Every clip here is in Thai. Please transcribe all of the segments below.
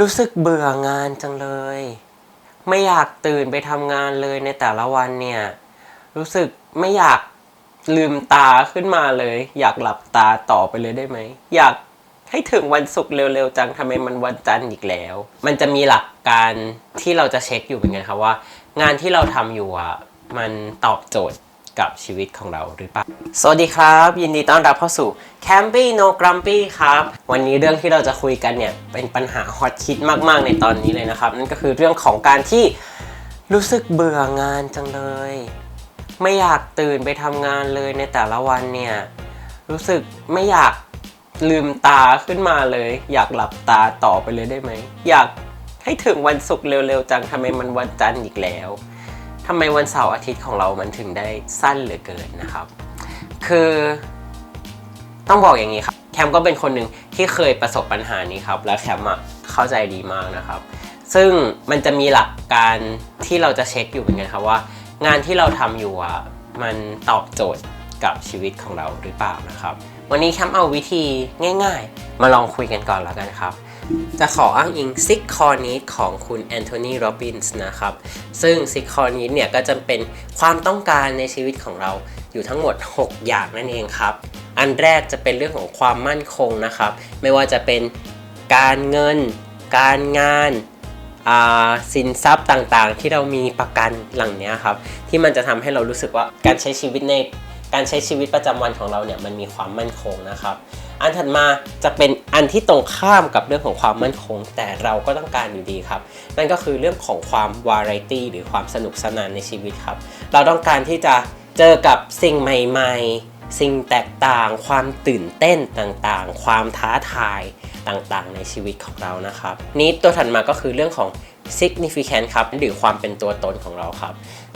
รู้สึกเบื่องานจังเลย ไม่อยากตื่นไปทำงานเลยในแต่ละวันเนี่ย รู้สึกไม่อยากลืมตาขึ้นมาเลย อยากหลับตาต่อไปเลยได้ไหม อยากให้ถึงวันศุกร์เร็วๆจังทำไมมันวันจันทร์อีกแล้ว มันจะมีหลักการที่เราจะเช็คอยู่เหมือนกันครับว่า งานที่เราทำอยู่อะมันตอบโจทย์ กับชีวิตของเราหรือเปล่า สวัสดีครับ ยินดีต้อนรับเข้าสู่ Campy No Grumpy ครับ วันนี้เรื่องที่เราจะคุยกันเนี่ย เป็นปัญหาฮอตคิดมากๆในตอนนี้เลยนะครับ นั่นก็คือเรื่องของการที่รู้สึกเบื่องานจังเลย ไม่อยากตื่นไปทำงานเลยในแต่ละวันเนี่ย รู้สึกไม่อยากลืมตาขึ้นมาเลย อยากหลับตาต่อไปเลยได้ไหม อยากให้ถึงวันศุกร์เร็วๆจังทำไมมันวันจันทร์อีกแล้ว ทำไมวันเสาร์อาทิตย์ของเรามันถึงได้สั้นเหลือเกินนะครับ คือต้องบอกอย่างนี้ครับ แคมก็เป็นคนหนึ่งที่เคยประสบปัญหานี้ครับ และแคมอะเข้าใจดีมากนะครับ ซึ่งมันจะมีหลักการที่เราจะเช็คอยู่เหมือนกันครับว่า งานที่เราทำอยู่อะมันตอบโจทย์กับชีวิตของเราหรือเปล่านะครับ วันนี้แคมเอาวิธีง่าย ๆ มาลองคุยกันก่อนแล้วกันครับ จะขออ้างอิงซิกคอนีดของคุณแอนโทนีโรบินส์นะครับ ซึ่งซิกคอนีดเนี่ยก็จะเป็นความต้องการในชีวิตของเราอยู่ทั้งหมด 6 อย่างนั่นเองครับ อันแรกจะเป็นเรื่องของความมั่นคงนะครับ ไม่ว่าจะเป็นการเงิน การงานสินทรัพย์ต่างๆ ที่เรามีประกันหลังเนี้ยครับ ที่มันจะทำให้เรารู้สึกว่าการใช้ชีวิตในการใช้ชีวิตประจำวันของเราเนี่ยมันมีความมั่นคงนะครับ อันถัดมาจะเป็นอันที่ตรงข้ามกับเรื่องของความมั่นคง แต่เราก็ต้องการอยู่ดีครับ นั่นก็คือเรื่องของความวาไรตี้หรือความสนุกสนานในชีวิตครับ เราต้องการที่จะเจอกับสิ่งใหม่ ๆ สิ่งแตกต่าง ความตื่นเต้นต่างๆ ความท้าทายต่างๆ ในชีวิตของเรานะครับ นี้ตัวถัดมาก็คือเรื่องของ significant ครับหรือความเป็นตัวตนของเราครับ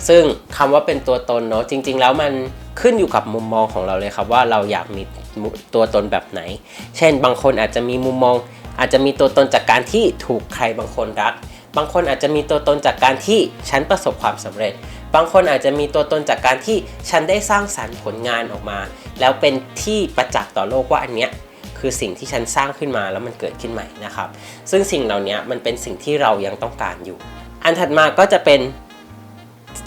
ซึ่งคำว่าเป็นตัวตนเนาะจริง ๆ แล้วมัน ขึ้นอยู่กับมุมมองของเราเลยครับว่าเราอยากมีตัวตนแบบไหน เช่น บางคนอาจจะมีมุมมอง อาจจะมีตัวตนจากการที่ถูกใครบางคนรัก บางคนอาจจะมีตัวตนจากการที่ฉันประสบความสำเร็จ บางคนอาจจะมีตัวตนจากการที่ฉันได้สร้างสรรค์ผลงานออกมา แล้วเป็นที่ประจักษ์ต่อโลกว่าอันเนี้ยคือสิ่งที่ฉันสร้างขึ้นมาแล้วมันเกิดขึ้นใหม่นะครับ ซึ่งสิ่งเหล่านี้มันเป็นสิ่งที่เรายังต้องการอยู่ อันถัดมาก็จะเป็น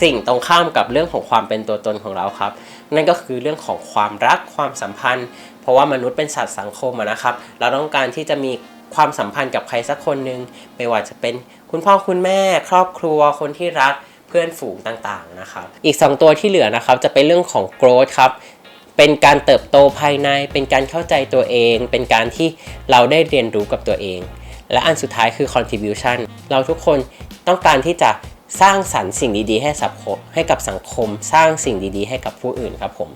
สิ่งตรงข้ามกับเรื่องของความเป็นตัวตนของเราครับ นั่นก็คือเรื่องของความรักความสัมพันธ์ เพราะว่ามนุษย์เป็นสัตว์สังคมนะครับ เราต้องการที่จะมีความสัมพันธ์กับใครสักคนหนึ่งไม่ว่าจะเป็นคุณพ่อคุณแม่ ครอบครัวคนที่รักเพื่อนฝูงต่างๆนะครับอีก 2 ตัวที่เหลือนะครับจะเป็นเรื่องของ growth ครับเป็นการเติบโตภายใน เป็นการเข้าใจตัวเอง เป็นการที่เราได้เรียนรู้กับตัวเอง และอันสุดท้ายคือ contribution เราทุกคนต้องการที่จะ สร้างสรรค์สิ่งดีๆ ให้สังคมให้กับสังคม สร้างสิ่งดีๆ ให้กับผู้อื่นครับผม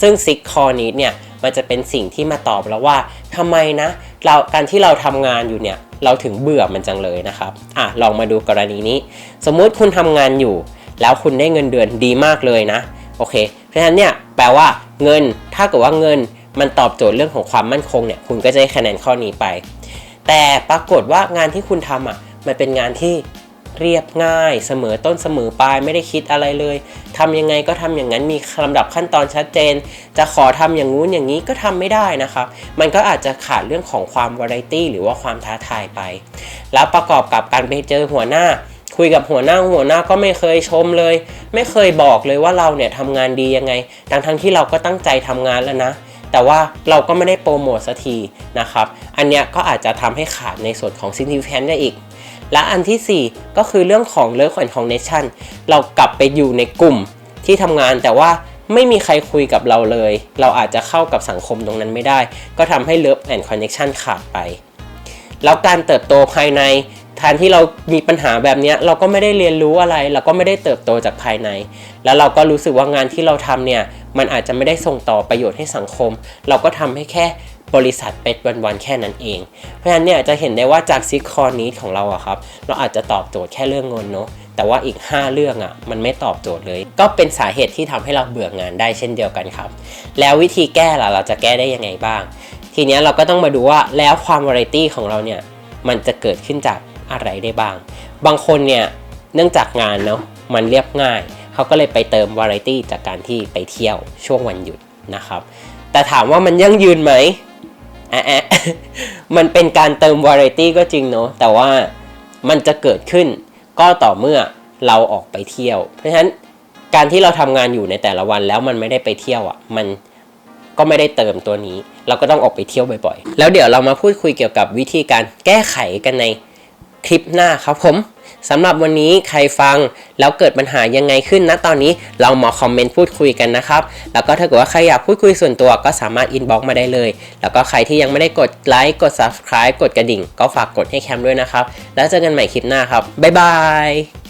ซึ่งซิกคอนี้เนี่ยมันจะเป็นสิ่งที่มาตอบแล้วว่าทำไมนะเราการที่เราทำงานอยู่เนี่ยเราถึงเบื่อมันจังเลยนะครับอะลองมาดูกรณีนี้ สมมุติคุณทำงานอยู่ แล้วคุณได้เงินเดือนดีมากเลยนะโอเค เพราะฉะนั้นเนี่ยแปลว่าเงินถ้าเกิดว่าเงินมันตอบโจทย์เรื่องของความมั่นคงเนี่ยคุณก็จะได้คะแนนข้อนี้ไป แต่ปรากฏว่างานที่คุณทำอะมันเป็นงานที่ เรียบง่าย เสมอต้นเสมอปลายไม่ได้คิดอะไรเลยทำยังไงก็ทำอย่างนั้นมีลำดับขั้นตอนชัดเจน จะขอทำอย่างงู้นอย่างนี้ก็ทำไม่ได้นะครับ มันก็อาจจะขาดเรื่องของความวาไรตี้หรือว่าความท้าทายไป แล้วประกอบกับการไปเจอหัวหน้าคุยกับหัวหน้าหัวหน้าก็ไม่เคยชมเลย ไม่เคยบอกเลยว่าเราเนี่ยทำงานดียังไง ทั้งทั้งที่เราก็ตั้งใจทำงานแล้วนะ แต่ว่าเราก็ไม่ได้โปรโมทสักทีนะครับ อันเนี้ยก็อาจจะทำให้ขาดในส่วนของ significant ได้อีก และอันทีสี่ 4 ก็คือเรื่องของ Love and Connection เรากลับไปอยู่ในกลุ่มที่ทำงานแต่ว่าไม่มีใครคุยกับเราเลย เราอาจจะเข้ากับสังคมตรงนั้นไม่ได้ ก็ทำให้ Love and Connection ขาดไป แล้วการเติบโตภายในแทนที่เรามีปัญหาแบบนี้เราก็ไม่ได้เรียนรู้อะไร เราก็ไม่ได้เติบโตจากภายใน แล้วเราก็รู้สึกว่างานที่เราทำเนี่ย มันอาจจะไม่ได้ส่งต่อประโยชน์ให้สังคม เราก็ทำให้แค่ บริษัทเป็ดวันๆแค่นั้นเอง เพราะฉะนั้นเนี่ยจะเห็นได้ว่าจากซิกคอนี้ของเราอะครับ เราอาจจะตอบโจทย์แค่เรื่องเงินเนาะแต่ว่าอีก 5 เรื่องอะมันไม่ตอบโจทย์เลย ก็เป็นสาเหตุที่ทำให้เราเบื่องานได้เช่นเดียวกันครับ แล้ววิธีแก้ล่ะเราจะแก้ได้ยังไงบ้าง ทีนี้เราก็ต้องมาดูว่าแล้วความวาไรตี้ของเราเนี่ยมันจะเกิดขึ้นจากอะไรได้บ้าง บางคนเนี่ยเนื่องจากงานเนาะมันเรียบง่าย เขาก็เลยไปเติมวาไรตี้จากการที่ไปเที่ยวช่วงวันหยุดนะครับ แต่ถามว่ามันยั่งยืนไหม แอะมันเป็นการเติมวาไรตี้ก็จริงเนาะแต่ว่ามันจะเกิดขึ้นก็ต่อเมื่อเราออกไปเที่ยว เพราะฉะนั้นการที่เราทำงานอยู่ในแต่ละวันแล้วมันไม่ได้ไปเที่ยวอะ่ะมันก็ไม่ได้เติมตัวนี้ เราก็ต้องออกไปเที่ยวบ่อยๆ แล้วเดี๋ยวเรามาพูดคุยเกี่ยวกับวิธีการแก้ไขกันในคลิปหน้าครับผม สำหรับวันนี้ใครฟังแล้วเกิดปัญหายังไงขึ้นนะตอนนี้เรามาคอมเมนต์พูดคุยกันนะครับ แล้วก็ถ้าเกิดว่าใครอยากพูดคุยส่วนตัวก็สามารถอินบ็อกมาได้เลย แล้วก็ใครที่ยังไม่ได้กดไลค์กด Subscribe กดกระดิ่ง ก็ฝากกดให้แคมด้วยนะครับ แล้วเจอกันใหม่คลิปหน้าครับบ๊ายบาย